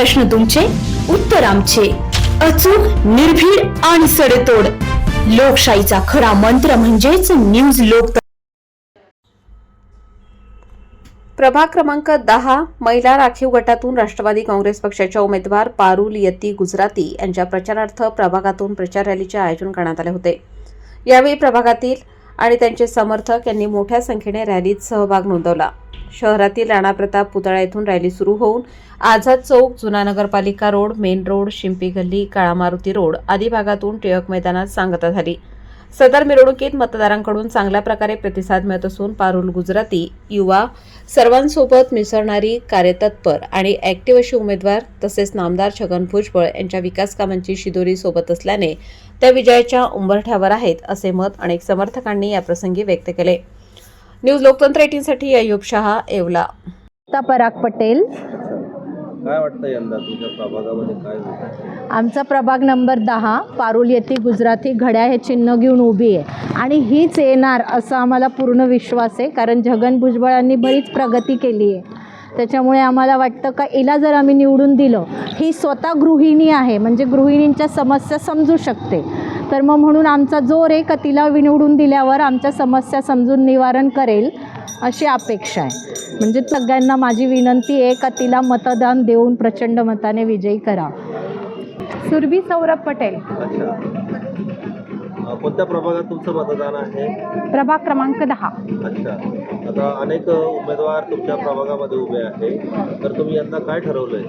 प्रश्न तुमचे उत्तर आमचे. अचूक निर्भीड आणि सडेतोड. लोकशाहीचा खरा मंत्र म्हणजेच न्यूज लोक प्रभाग क्रमांक दहा महिला राखीव गटातून राष्ट्रवादी काँग्रेस पक्षाच्या उमेदवार पारुल यती गुजराती यांच्या प्रचारार्थ प्रभागातून प्रचार रॅलीचे आयोजन करण्यात आले होते. यावेळी प्रभागातील आणि त्यांचे समर्थक यांनी मोठ्या संख्येने रॅलीत सहभाग नोंदवला. शहरातील राणा प्रताप पुतळा येथून रॅली सुरू होऊन आझाद चौक जुना नगरपालिका रोड मेन रोड शिंपी गल्ली काळा मारुती रोड आदी भागातून टिळक मैदानात सांगता झाली. सदर मिरवणुकीत मतदारांकडून चांगल्या प्रकारे प्रतिसाद मिळत असून पारुल गुजराती युवा सर्वांसोबत मिसळणारी कार्यतत्पर आणि ॲक्टिव्ह अशी उमेदवार तसेच नामदार छगन भुजबळ यांच्या विकास कामांची शिदोरी सोबत असल्याने त्या विजयाच्या उंबरठ्यावर आहेत असे मत अनेक समर्थकांनी याप्रसंगी व्यक्त केले. न्यूज लोकतंत्र एटीनसाठी अयुब शहा येवला. पराग पटेल काय वाटतं यंदा तुझ्या प्रभागामध्ये काय होईल आमचा प्रभाग नंबर दहा पारुल येथे गुजराती घड्या हे चिन्ह घेऊन उभी आहे. आणि हीच येणार असा आम्हाला पूर्ण विश्वास आहे कारण छगन भुजबळांनी बरीच प्रगती केली आहे. त्याच्यामुळे आम्हाला वाटतं का हिला जर आम्ही निवडून दिलं ही स्वतः गृहिणी आहे म्हणजे गृहिणींच्या समस्या समजू शकते. तर मग म्हणून आमचा जोर आहे का तिला निवडून दिल्यावर आमच्या समस्या समजून निवारण करेल अशी अपेक्षा आहे. म्हणजे सगळ्यांना माझी विनंती आहे का तिला मतदान देऊन प्रचंड मताने विजयी करा. सुरभी सौरभ पटेल. कोणत्या प्रभागात तुमचं मतदान आहे? प्रभाग क्रमांक दहा. अच्छा. आता अनेक उमेदवार तुमच्या प्रभागामध्ये उभे आहे तर तुम्ही यंदा काय ठरवलंय?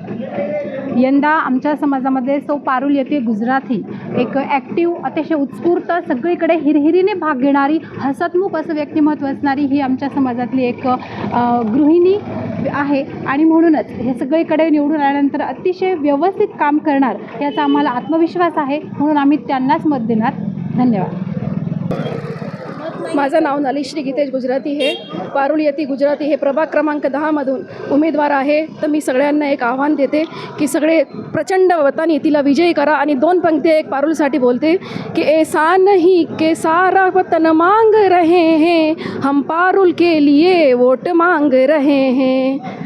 यंदा आमच्या समाजामध्ये सौ पारुल येथे गुजराती एक ॲक्टिव्ह अतिशय उत्स्फूर्त सगळीकडे हिरहिरीने भाग घेणारी हसतमुख असं व्यक्तिमत्व असणारी ही आमच्या समाजातली एक गृहिणी आहे. आणि म्हणूनच हे सगळीकडे निवडून आल्यानंतर अतिशय व्यवस्थित काम करणार याचा आम्हाला आत्मविश्वास आहे. म्हणून आम्ही त्यांनाच मत देणार. धन्यवाद. माझं नाव नलिश्री गीतेश गुजराती हे. पारुल येती गुजराती हे प्रभाग क्रमांक दहामधून उमेदवार आहे. तर मी सगळ्यांना एक आव्हान देते की सगळे प्रचंड वतानी तिला विजयी करा आणि दोन पंक्ती एक पारुलसाठी बोलते की ऐसा नहीं के सारा वतन मांग रहे हैं हम पारुल के लिए वोट मांग रहे हैं.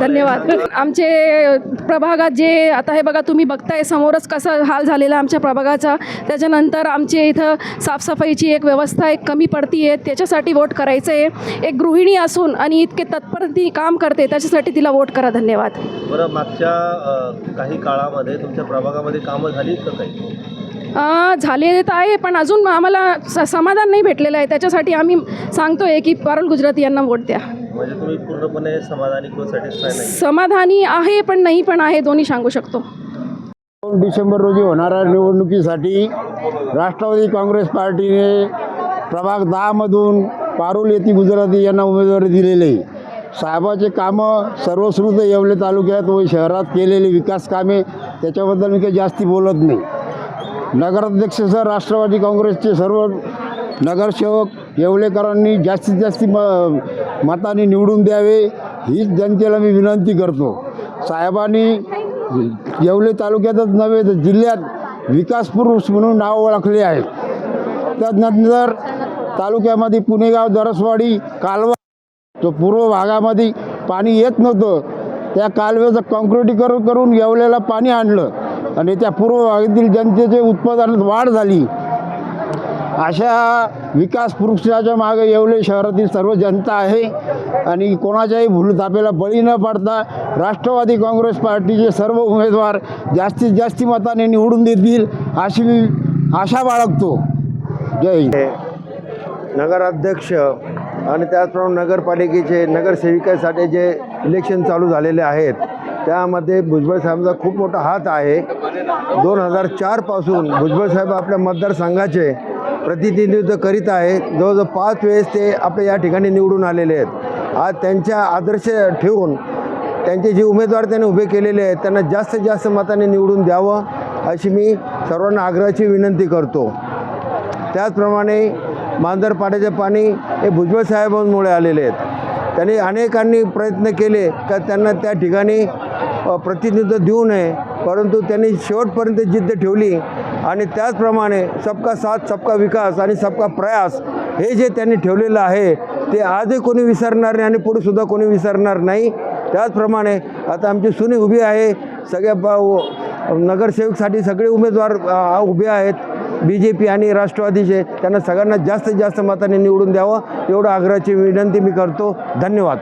धन्यवाद. आमचे प्रभागात जे आता हे बघा तुम्ही बघताय समोरच कसा हाल झालेला आमच्या प्रभागाचा. त्याच्यानंतर आमचे इथं साफसफाईची एक व्यवस्था एक कमी पडती आहे त्याच्यासाठी वोट करायचं आहे एक गृहिणी असून आणि इतके तत्पर ती काम करते त्याच्यासाठी तिला वोट करा धन्यवाद. बरं मागच्या काही काळामध्ये तुमच्या प्रभागामध्ये कामं झाली का काही? झाले तर आहे पण अजून आम्हाला समाधान नाही भेटलेलं आहे. त्याच्यासाठी आम्ही सांगतोय की पारुल गुजराती यांना वोट द्या. म्हणजे तुम्ही पूर्णपणे समाधानी किंवा सॅटिस्फाय नाही? समाधानी आहे पण नाही पण आहे दोन्ही सांगू शकतो. दोन डिसेंबर रोजी होणाऱ्या निवडणुकीसाठी राष्ट्रवादी काँग्रेस पार्टीने प्रभाग दहामधून पारुल येथे गुजराती यांना उमेदवारी दिलेली आहे. साहेबाचे कामं सर्वश्रुत येवले तालुक्यात व शहरात केलेली विकास कामे त्याच्याबद्दल मी काही जास्ती बोलत नाही. नगराध्यक्षसह राष्ट्रवादी काँग्रेसचे सर्व नगरसेवक येवलेकरांनी जास्तीत जास्त म मताने निवडून द्यावे हीच जनतेला मी विनंती करतो. साहेबांनी येवले तालुक्यातच नव्हे तर जिल्ह्यात विकास पुरुष म्हणून नाव ओळखले आहे त्यानंतर तालुक्यामध्ये पुणेगाव दरसवाडी कालवा तो पूर्व भागामध्ये पाणी येत नव्हतं. त्या कालव्याचं कॉन्क्रिटीकरण करून येवल्याला पाणी आणलं आणि त्या पूर्व भागातील जनतेचे उत्पादनात वाढ झाली. अशा विकास पुरुषाच्या मागे येवले शहरातील सर्व जनता आहे आणि कोणाच्याही भूलतापेला बळी न पडता राष्ट्रवादी काँग्रेस पार्टीचे सर्व उमेदवार जास्तीत जास्त मताने निवडून देतील अशी मी आशा बाळगतो. जय नगराध्यक्ष आणि त्याचप्रमाणे नगरपालिकेचे नगरसेविकेसाठी जे इलेक्शन चालू झालेले आहेत त्यामध्ये भुजबळ साहेबांचा खूप मोठा हात आहे. दोन हजार चारपासून भुजबळ साहेब आपल्या मतदारसंघाचे प्रतिनिधित्व करीत आहेत. जवळजवळ पाच वेळेस ते आपल्या या ठिकाणी निवडून आलेले आहेत. आज त्यांच्या आदर्श ठेवून त्यांचे जे उमेदवार त्यांनी उभे केलेले आहेत त्यांना जास्तीत जास्त मताने निवडून द्यावं अशी मी सर्वांना आग्रहाची विनंती करतो. त्याचप्रमाणे मांजर पाण्याचे पाणी हे भुजबळ साहेबांमुळे आलेले आहेत. त्यांनी अनेकांनी प्रयत्न केले का त्यांना त्या ठिकाणी प्रतिनिधित्व देऊ नये. परंतु त्यांनी शेवटपर्यंत जिद्द ठेवली आणि त्याचप्रमाणे सबका साथ सबका विकास आणि सबका प्रयास हे जे त्यांनी ठेवलेलं आहे ते आजही कोणी विसरणार नाही आणि पुढेसुद्धा कोणी विसरणार नाही. त्याचप्रमाणे आता आमची सुनी उभी आहे. सगळ्या नगरसेवकसाठी सगळे उमेदवार उभे आहेत. बी जे पी आणि राष्ट्रवादीचे. त्यांना सगळ्यांना जास्तीत जास्त मताने निवडून द्यावं. एवढं आग्रहाची विनंती मी करतो. धन्यवाद.